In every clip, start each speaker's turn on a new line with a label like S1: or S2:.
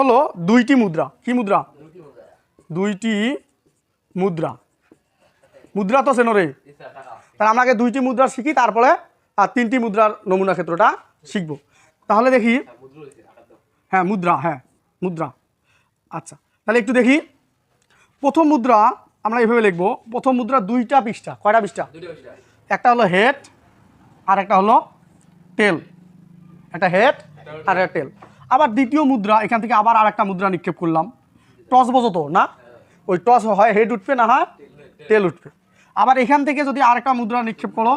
S1: হলো দুইটি মুদ্রা। কি মুদ্রা? দুইটি মুদ্রা। মুদ্রা তো চেনো রে? তাহলে আমরা আগে দুইটি মুদ্রা শিখি, তারপরে আর তিনটি মুদ্রার নমুনা ক্ষেত্রটা শিখব। তাহলে দেখি হ্যাঁ মুদ্রা হ্যাঁ মুদ্রা। আচ্ছা তাহলে একটু দেখি। প্রথম মুদ্রা আমরা এভাবে লিখব। প্রথম মুদ্রা দুইটা পৃষ্ঠা, কয়টা পৃষ্ঠা? একটা হলো হেড আর একটা হলো টেল একটা হেড আর একটা টেল আবার দ্বিতীয় মুদ্রা, এখান থেকে আবার আর একটা মুদ্রা নিক্ষেপ করলাম। টস বোঝো তো, না? ওই টস হয়, হেড উঠবে না, হয়? তেল উঠবে। আবার এখান থেকে যদি আর একটা মুদ্রা নিক্ষেপ করো,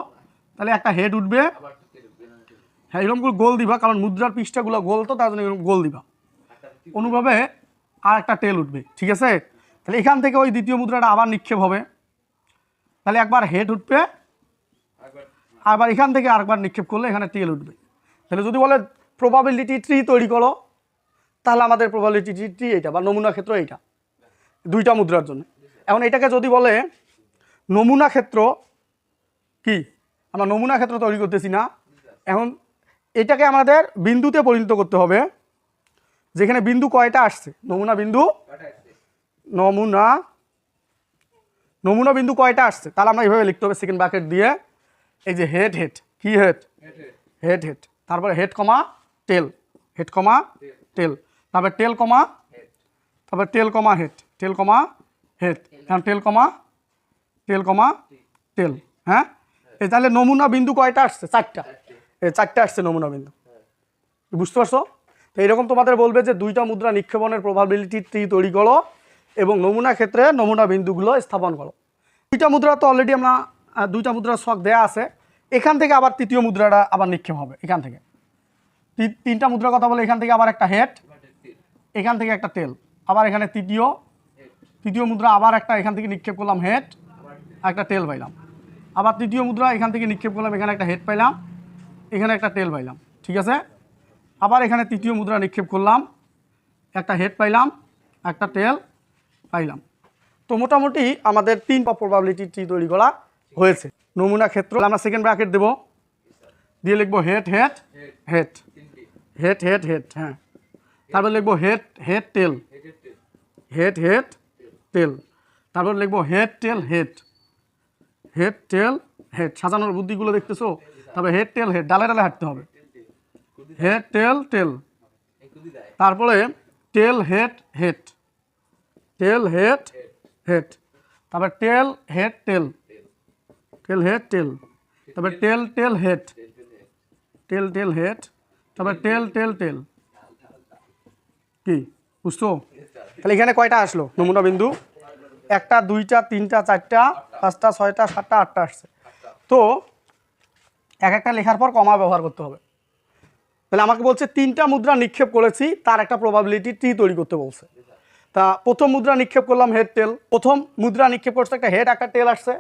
S1: তাহলে একটা হেড উঠবে। হ্যাঁ এরকম করে গোল দিবা, কারণ মুদ্রার পৃষ্ঠাগুলো গোল তো, তার জন্য এরকম গোল দিবা। অনুভাবে আর একটা টেল উঠবে, ঠিক আছে? তাহলে এখান থেকে ওই দ্বিতীয় মুদ্রাটা আবার নিক্ষেপ হবে। তাহলে একবার হেড উঠবে, আবার এখান থেকে আরেকবার নিক্ষেপ করলে এখানে টেল উঠবে। তাহলে যদি বলে প্রবাবিলিটি ট্রি তৈরি করো তাহলে আমাদের প্রবাবিলিটি ট্রি এইটা বা নমুনা ক্ষেত্র এইটা দুইটা মুদ্রার জন্য। এখন এটাকে যদি বলে নমুনা ক্ষেত্র কি? আমরা নমুনা ক্ষেত্র তৈরি করতেছি না। এখন এটাকে আমাদের বিন্দুতে পরিণত করতে হবে যেখানে বিন্দু কয়টা আসছে? নমুনা বিন্দু নমুনা নমুনা বিন্দু কয়টা আসছে? তাহলে আমরা এইভাবে লিখতে হবে সেকেন্ড ব্র্যাকেট দিয়ে এই যে হেড হেড কি হেড হেড হেড তারপরে head comma tail, head comma tail. তারপরে টেল কমা তারপরে tail comma head, tail comma head. এখন tail comma tail comma tail হ্যাঁ? এই তাহলে নমুনা বিন্দু কয়টা আসছে? চারটা। এই চারটা আসছে নমুনা বিন্দু। বুঝতে পারছ? তো এরকম তোমাদের বলবে যে দুইটা মুদ্রা নিক্ষেপণের প্রবাবিলিটি ট্রি তৈরি করো এবং নমুনা ক্ষেত্রে নমুনা বিন্দুগুলো স্থাপন করো। দুইটা মুদ্রা তো অলরেডি আমরা দুইটা মুদ্রার শখ দেয়া আছে। এখান থেকে আবার তৃতীয় মুদ্রাটা আবার নিক্ষেপ হবে, এখান থেকে। তিনটা মুদ্রার কথা বলে এখান থেকে আবার একটা হেড, এখান থেকে একটা তেল, আবার এখানে তৃতীয় তৃতীয় মুদ্রা আবার একটা এখান থেকে নিক্ষেপ করলাম হেড, একটা তেল পাইলাম। আবার তৃতীয় মুদ্রা এখান থেকে নিক্ষেপ করলাম, এখানে একটা হেড পাইলাম, এখানে একটা তেল পাইলাম, ঠিক আছে? আবার এখানে তৃতীয় মুদ্রা নিক্ষেপ করলাম, একটা হেড পাইলাম, একটা তেল পাইলাম। তো মোটামুটি আমাদের তিন প্রবাবিলিটি ট্রি তৈরি করা হয়েছে। নমুনা ক্ষেত্র আমরা সেকেন্ড ব্র্যাকেট দেবো। দিয়ে লিখব head head head. Head head head হ্যাঁ। তারপর লিখব head head, tail. Head head, tail. তারপর লিখব head, tail, head. Head, tail, head. সাজানোর বুদ্ধিগুলো দেখতেছো? তবে হেড, টেল, হেড। ডালে ডালে হাঁটতে হবে। Head, tail tail. তারপরে tail, head head. Tail, head head. তারপরে tail, head, tail. Tail, head, tail. তারপরে tail tail, head. Tail tail, head. তারপরে টেল টেল টেল কি? বুঝছ? তাহলে এখানে কয়টা আসলো? নমুনা বিন্দু। একটা দুইটা তিনটা চারটা পাঁচটা ছয়টা সাতটা আটটা আসছে। তো এক একটা লেখার পর কমা ব্যবহার করতে হবে। তাহলে আমাকে বলছে তিনটা মুদ্রা নিক্ষেপ করেছি তার একটা প্রবাবিলিটি টি তৈরি করতে বলছে। তা প্রথম মুদ্রা নিক্ষেপ করলাম হেড টেল প্রথম মুদ্রা নিক্ষেপ করছে একটা হেড একটা টেল আসছে।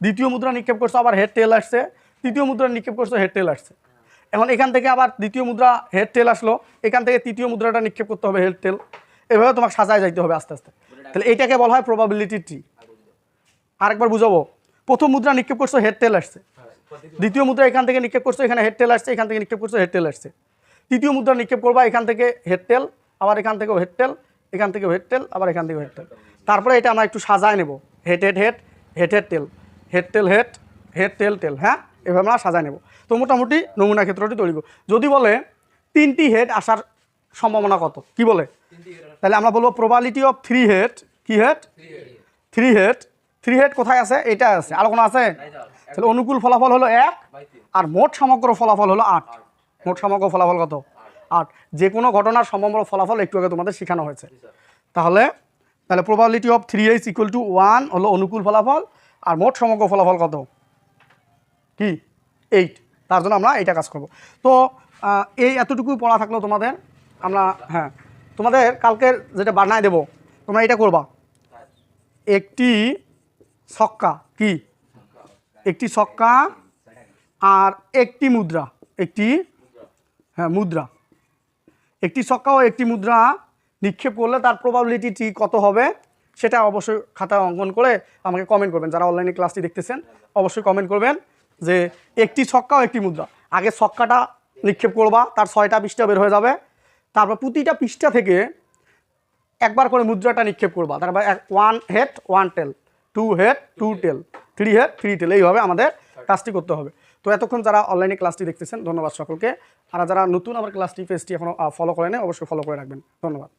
S1: দ্বিতীয় মুদ্রা নিক্ষেপ করছে আবার হেড টেল আসছে। তৃতীয় মুদ্রা নিক্ষেপ করছে হেড টেল আসছে। এখন এখান থেকে আবার দ্বিতীয় মুদ্রা হেড টেল আসলো। এখান থেকে তৃতীয় মুদ্রাটা নিক্ষেপ করতে হবে হেড টেল এভাবে তোমাকে সাজায় যাইতে হবে আস্তে আস্তে। তাহলে এইটাকে বলা হয় প্রবাবিলিটি ট্রি আরেকবার বুঝাবো। প্রথম মুদ্রা নিক্ষেপ করছ হেড টেল আসছে। দ্বিতীয় মুদ্রা এখান থেকে নিক্ষেপ করছ, এখানে হেড টেল আসছে, এখান থেকে নিক্ষেপ করছ হেড টেল আসছে। তৃতীয় মুদ্রা নিক্ষেপ করবা, এখান থেকে হেড টেল আবার এখান থেকেও হেড টেল এখান থেকেও হেড টেল আবার এখান থেকেও হেড টেল তারপরে এটা আমরা একটু সাজায় নেব। Head head head head head tail head tail head head tail tail হ্যাঁ? এভাবে আমরা সাজায় নেব। তো মোটামুটি নমুনা ক্ষেত্রটি তৈরি যদি বলে তিনটি হেড আসার সম্ভাবনা কত? কি বলে? তাহলে আমরা বলব প্রবাবিলিটি অফ থ্রি হেড কি head three head three head কোথায় আছে? এটা আছে। আর কোনো আছে? তাহলে অনুকূল ফলাফল হলো এক আর মোট সমগ্র ফলাফল হলো আট। মোট সমগ্র ফলাফল কত? আট। যে কোনো ঘটনার সমগ্র ফলাফল একটু আগে তোমাদের শেখানো হয়েছে। তাহলে তাহলে probability of three H equal to one হলো অনুকূল ফলাফল। আর মোট সমগ্র ফলাফল কত? কি? এইট তার জন্য আমরা এইটা কাজ করব। তো এই এতটুকু পড়া থাকল তোমাদের। আমরা হ্যাঁ তোমাদের কালকের যেটা বানায় দেব, তোমরা এটা করবা। একটি ছক্কা, কি? একটি ছক্কা আর একটি মুদ্রা, একটি হ্যাঁ মুদ্রা। একটি ছক্কা ও একটি মুদ্রা নিক্ষেপ করলে তার প্রবাবিলিটি টি কত হবে, সেটা অবশ্যই খাতায় অঙ্কন করে আমাকে কমেন্ট করবেন। যারা অনলাইনে ক্লাসটি দেখতেছেন, অবশ্যই কমেন্ট করবেন। যে একটি ছক্কা ও একটি মুদ্রা। আগে ছক্কাটা নিক্ষেপ করবা, তার ছয়টা পৃষ্ঠা বের হয়ে যাবে। তারপর প্রতিটা পৃষ্ঠা থেকে একবার করে মুদ্রাটা নিক্ষেপ করবা। তারপর one head one tail two head two tail three head three tail এইভাবে আমাদের কাজটি করতে হবে। তো এতক্ষণ যারা অনলাইনে ক্লাসটি দেখতেছেন, ধন্যবাদ সকলকে। আর যারা নতুন আমার ক্লাসটি পেজটি এখনও ফলো করে নেয় অবশ্যই ফলো করে রাখবেন। ধন্যবাদ।